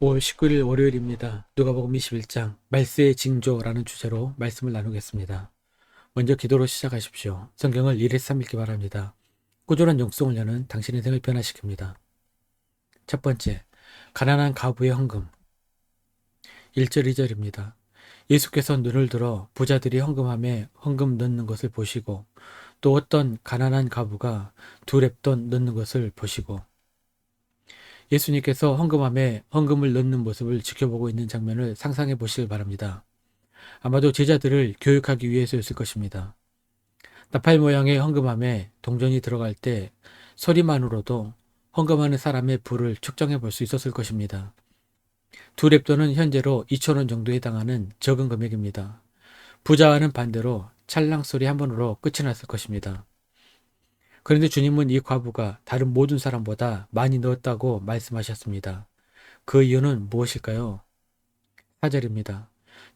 5월 19일 월요일입니다. 누가복음 21장 말세의 징조라는 주제로 말씀을 나누겠습니다. 먼저 기도로 시작하십시오. 성경을 1에서 3 읽기 바랍니다. 꾸준한 용성을 여는 당신의 생을 변화시킵니다. 첫 번째, 가난한 가부의 헌금. 1절 2절입니다. 예수께서 눈을 들어 부자들이 헌금함에 헌금 넣는 것을 보시고 또 어떤 가난한 가부가 두 랩돈 넣는 것을 보시고 예수님께서 헌금함에 헌금을 넣는 모습을 지켜보고 있는 장면을 상상해 보시길 바랍니다. 아마도 제자들을 교육하기 위해서였을 것입니다. 나팔 모양의 헌금함에 동전이 들어갈 때 소리만으로도 헌금하는 사람의 부를 측정해 볼 수 있었을 것입니다. 두 랩돈은 현재로 2천원 정도에 해당하는 적은 금액입니다. 부자와는 반대로 찰랑 소리 한 번으로 끝이 났을 것입니다. 그런데 주님은 이 과부가 다른 모든 사람보다 많이 넣었다고 말씀하셨습니다. 그 이유는 무엇일까요? 4절입니다.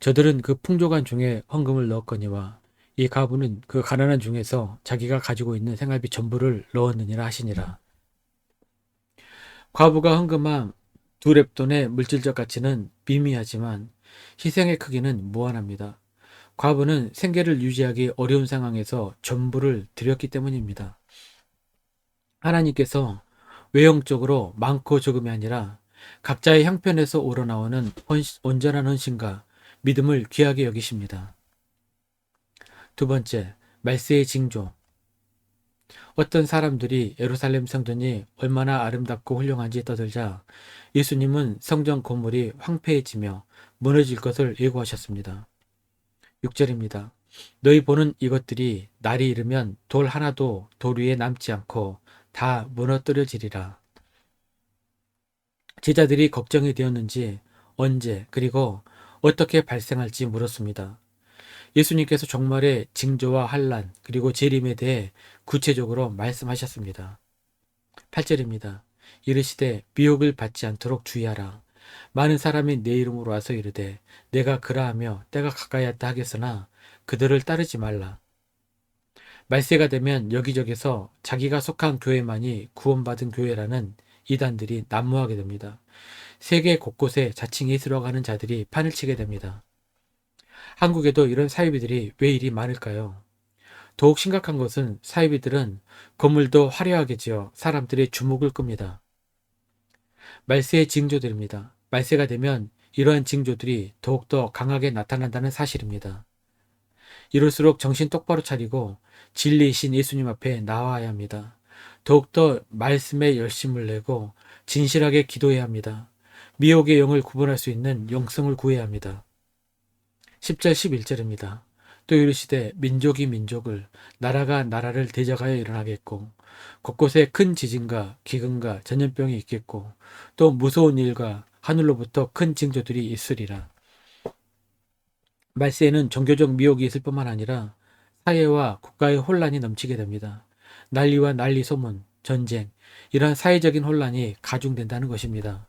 저들은 그 풍족한 중에 헌금을 넣었거니와 이 가부는 그 가난한 중에서 자기가 가지고 있는 생활비 전부를 넣었느니라 하시니라. 과부가 헌금한 두 랩돈의 물질적 가치는 미미하지만 희생의 크기는 무한합니다. 과부는 생계를 유지하기 어려운 상황에서 전부를 드렸기 때문입니다. 하나님께서 외형적으로 많고 적음이 아니라 각자의 형편에서 우러나오는 헌- 온전한 헌신과 믿음을 귀하게 여기십니다. 두 번째, 말세의 징조. 어떤 사람들이 예루살렘 성전이 얼마나 아름답고 훌륭한지 떠들자 예수님은 성전 건물이 황폐해지며 무너질 것을 예고하셨습니다. 6절입니다. 너희 보는 이것들이 날이 이르면 돌 하나도 돌 위에 남지 않고 다 무너뜨려지리라. 제자들이 걱정이 되었는지 언제 그리고 어떻게 발생할지 물었습니다. 예수님께서 종말의 징조와 환란 그리고 재림에 대해 구체적으로 말씀하셨습니다. 8절입니다. 이르시되 미혹을 받지 않도록 주의하라. 많은 사람이 내 이름으로 와서 이르되 내가 그라하며 때가 가까이 왔다 하겠으나 그들을 따르지 말라. 말세가 되면 여기저기서 자기가 속한 교회만이 구원받은 교회라는 이단들이 난무하게 됩니다. 세계 곳곳에 자칭 예수로 가는 자들이 판을 치게 됩니다. 한국에도 이런 사이비들이 왜 이리 많을까요? 더욱 심각한 것은 사이비들은 건물도 화려하게 지어 사람들의 주목을 끕니다. 말세의 징조들입니다. 말세가 되면 이러한 징조들이 더욱더 강하게 나타난다는 사실입니다. 이럴수록 정신 똑바로 차리고 진리이신 예수님 앞에 나와야 합니다. 더욱더 말씀에 열심을 내고 진실하게 기도해야 합니다. 미혹의 영을 구분할 수 있는 영성을 구해야 합니다. 10절 11절입니다. 또 이르시되 민족이 민족을 나라가 나라를 대적하여 일어나겠고 곳곳에 큰 지진과 기근과 전염병이 있겠고 또 무서운 일과 하늘로부터 큰 징조들이 있으리라. 말세에는 종교적 미혹이 있을 뿐만 아니라 사회와 국가의 혼란이 넘치게 됩니다. 난리와 난리 소문, 전쟁, 이러한 사회적인 혼란이 가중된다는 것입니다.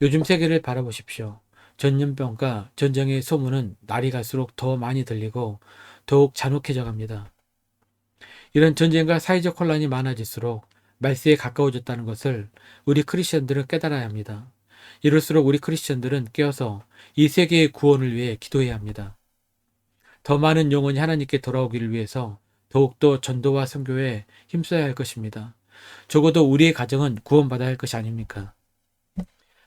요즘 세계를 바라보십시오. 전염병과 전쟁의 소문은 날이 갈수록 더 많이 들리고 더욱 잔혹해져 갑니다. 이런 전쟁과 사회적 혼란이 많아질수록 말세에 가까워졌다는 것을 우리 크리스천들은 깨달아야 합니다. 이럴수록 우리 크리스천들은 깨어서 이 세계의 구원을 위해 기도해야 합니다. 더 많은 영혼이 하나님께 돌아오기를 위해서 더욱더 전도와 선교에 힘써야 할 것입니다. 적어도 우리의 가정은 구원받아야 할 것이 아닙니까?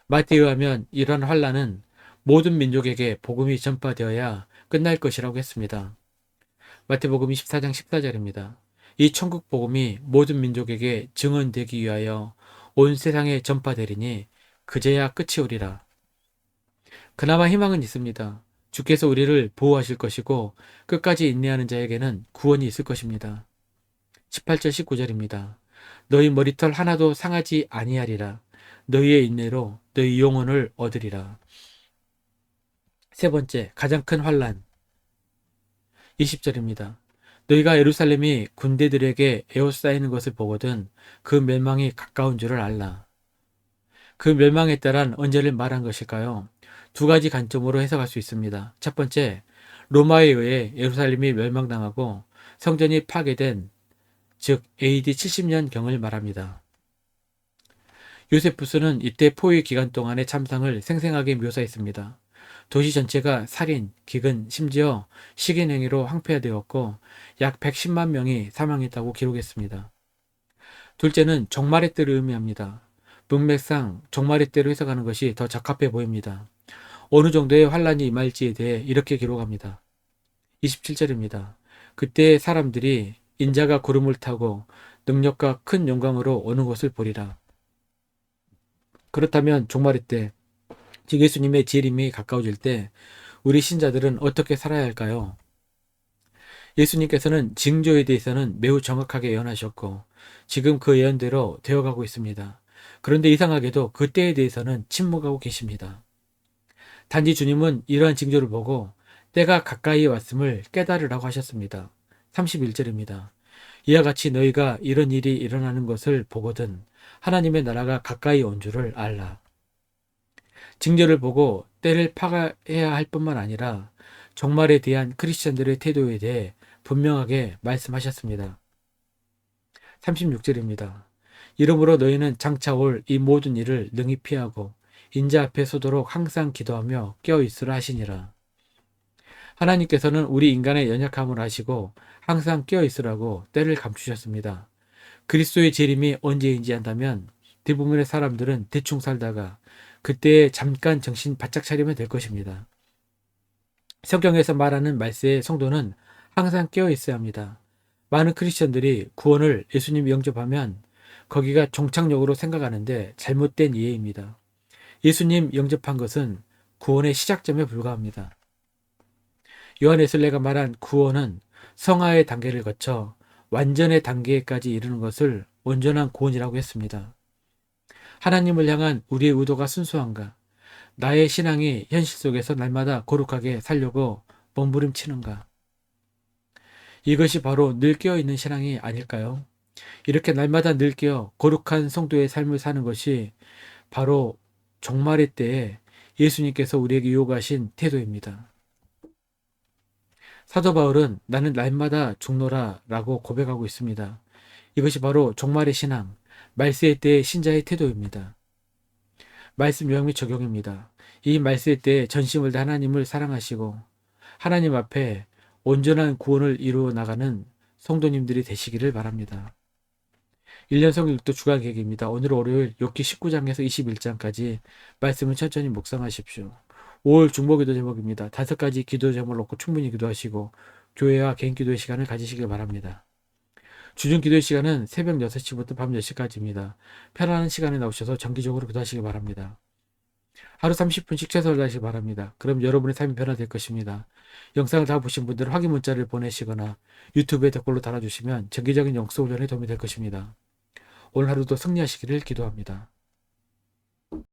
마태에 의하면 이러한 환란은 모든 민족에게 복음이 전파되어야 끝날 것이라고 했습니다. 마태복음 24장 14절입니다. 이 천국 복음이 모든 민족에게 증언되기 위하여 온 세상에 전파되리니 그제야 끝이 오리라. 그나마 희망은 있습니다. 주께서 우리를 보호하실 것이고 끝까지 인내하는 자에게는 구원이 있을 것입니다. 18절 19절입니다. 너희 머리털 하나도 상하지 아니하리라. 너희의 인내로 너희 영혼을 얻으리라. 세 번째, 가장 큰 환란. 20절입니다. 너희가 예루살렘이 군대들에게 에워싸이는 것을 보거든 그 멸망이 가까운 줄을 알라. 그 멸망에 따른 언제를 말한 것일까요? 두 가지 관점으로 해석할 수 있습니다. 첫 번째, 로마에 의해 예루살렘이 멸망당하고 성전이 파괴된 즉 AD 70년경을 말합니다. 요세푸스는 이때 포위 기간 동안의 참상을 생생하게 묘사했습니다. 도시 전체가 살인, 기근, 심지어 식인 행위로 황폐화되었고 약 110만 명이 사망했다고 기록했습니다. 둘째는 종말의 때를 의미합니다. 문맥상 종말의 때로 해석하는 것이 더 적합해 보입니다. 어느 정도의 환란이 임할지에 대해 이렇게 기록합니다. 27절입니다. 그때 사람들이 인자가 구름을 타고 능력과 큰 영광으로 오는 것을 보리라. 그렇다면 종말의 때, 즉 예수님의 재림이 가까워질 때 우리 신자들은 어떻게 살아야 할까요? 예수님께서는 징조에 대해서는 매우 정확하게 예언하셨고 지금 그 예언대로 되어가고 있습니다. 그런데 이상하게도 그 때에 대해서는 침묵하고 계십니다. 단지 주님은 이러한 징조를 보고 때가 가까이 왔음을 깨달으라고 하셨습니다. 31절입니다. 이와 같이 너희가 이런 일이 일어나는 것을 보거든 하나님의 나라가 가까이 온 줄을 알라. 징조를 보고 때를 파가해야 할 뿐만 아니라 종말에 대한 크리스천들의 태도에 대해 분명하게 말씀하셨습니다. 36절입니다. 이러므로 너희는 장차 올 이 모든 일을 능히 피하고 인자 앞에 서도록 항상 기도하며 깨어 있으라 하시니라. 하나님께서는 우리 인간의 연약함을 아시고 항상 깨어 있으라고 때를 감추셨습니다. 그리스도의 재림이 언제인지 한다면 대부분의 사람들은 대충 살다가 그때에 잠깐 정신 바짝 차리면 될 것입니다. 성경에서 말하는 말세의 성도는 항상 깨어 있어야 합니다. 많은 크리스천들이 구원을 예수님 영접하면 거기가 종착역으로 생각하는데 잘못된 이해입니다. 예수님 영접한 것은 구원의 시작점에 불과합니다. 요한에슬레가 말한 구원은 성화의 단계를 거쳐 완전의 단계까지 이르는 것을 온전한 구원이라고 했습니다. 하나님을 향한 우리의 의도가 순수한가? 나의 신앙이 현실 속에서 날마다 거룩하게 살려고 몸부림치는가? 이것이 바로 늘 깨어있는 신앙이 아닐까요? 이렇게 날마다 늘 깨어 거룩한 성도의 삶을 사는 것이 바로 종말의 때에 예수님께서 우리에게 요구하신 태도입니다. 사도 바울은 나는 날마다 죽노라 라고 고백하고 있습니다. 이것이 바로 종말의 신앙, 말세의 때의 신자의 태도입니다. 말씀 요약 및 적용입니다. 이 말세의 때에 전심을 다 하나님을 사랑하시고 하나님 앞에 온전한 구원을 이루어 나가는 성도님들이 되시기를 바랍니다. 1년 성경도 주간 계획입니다. 오늘 월요일 욥기 19장에서 21장까지 말씀을 천천히 묵상하십시오. 5월 중보기도 제목입니다. 다섯 가지 기도 제목을 놓고 충분히 기도하시고 교회와 개인 기도의 시간을 가지시길 바랍니다. 주중 기도의 시간은 새벽 6시부터 밤 10시까지입니다. 편안한 시간에 나오셔서 정기적으로 기도하시기 바랍니다. 하루 30분씩 최선을 다하시기 바랍니다. 그럼 여러분의 삶이 변화될 것입니다. 영상을 다 보신 분들은 확인 문자를 보내시거나 유튜브에 댓글로 달아주시면 정기적인 영성 훈련에 도움이 될 것입니다. 오늘 하루도 승리하시기를 기도합니다.